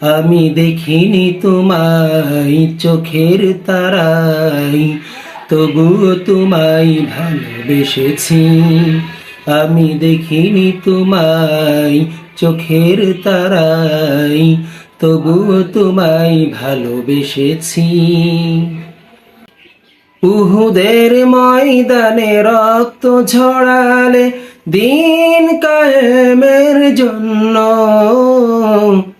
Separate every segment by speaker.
Speaker 1: আমি দেখিনি তোমায় চোখের তারাই, তবুও তোমায় ভালোবেসেছি। আমি দেখিনি তোমায় চোখের তারাই, তবুও তোমায় ভালোবেসেছি। উহুদের ময়দানে রক্ত ঝরালে দিন কায়েমের জন্য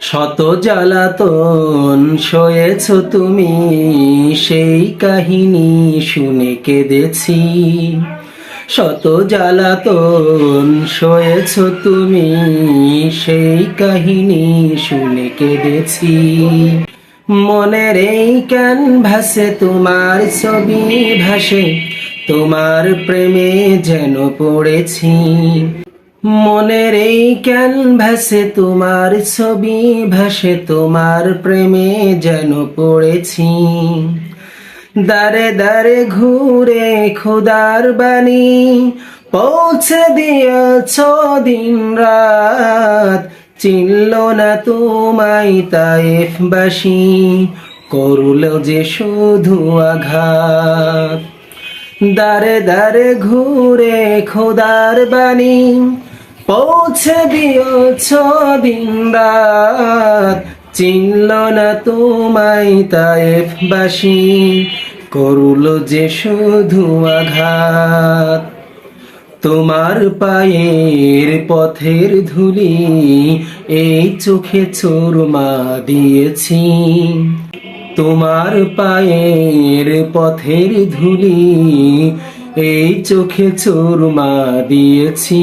Speaker 1: শত জ্বালাতন সয়েছ তুমি, সেই কাহিনী শুনে কেঁদেছি। শত জ্বালাতন সয়েছ তুমি, সেই কাহিনী শুনে কেঁদেছি। মনের এই ক্যানভাসে তোমার ছবি ভাসে, তোমার প্রেমে যেন পড়েছি। মনের এই ক্যানভাসে তোমার ছবি ভাসে, তোমার প্রেমে যেন পড়েছি। দারে দারে ঘুরে খোদার বাণী পৌঁছে দিয়েছ দিন রাত। চিনল না তোমায় তায়েফবাসী করল যে শুধু আঘাত। দারে দারে ঘুরে খোদার বাণী পৌঁছে দিয়েছ দিন চিনল না তোমায় তায়েফবাসী করল যে শুধু আঘাত। তোমার পায়ের পথের ধুলি এই চোখে চোরমা দিয়েছি। তোমার পায়ের পথের ধুলি এই চোখে চোরমা দিয়েছি।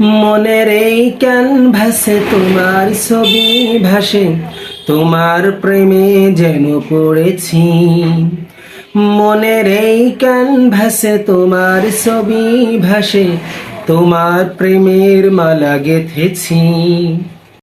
Speaker 1: মনের এই ক্যানভাসে তোমার ছবি ভাসে, তোমার প্রেমে যেন পড়েছি। মনের এই ক্যানভাসে তোমার ছবি ভাসে, তোমার প্রেমের মালা গেথেছি।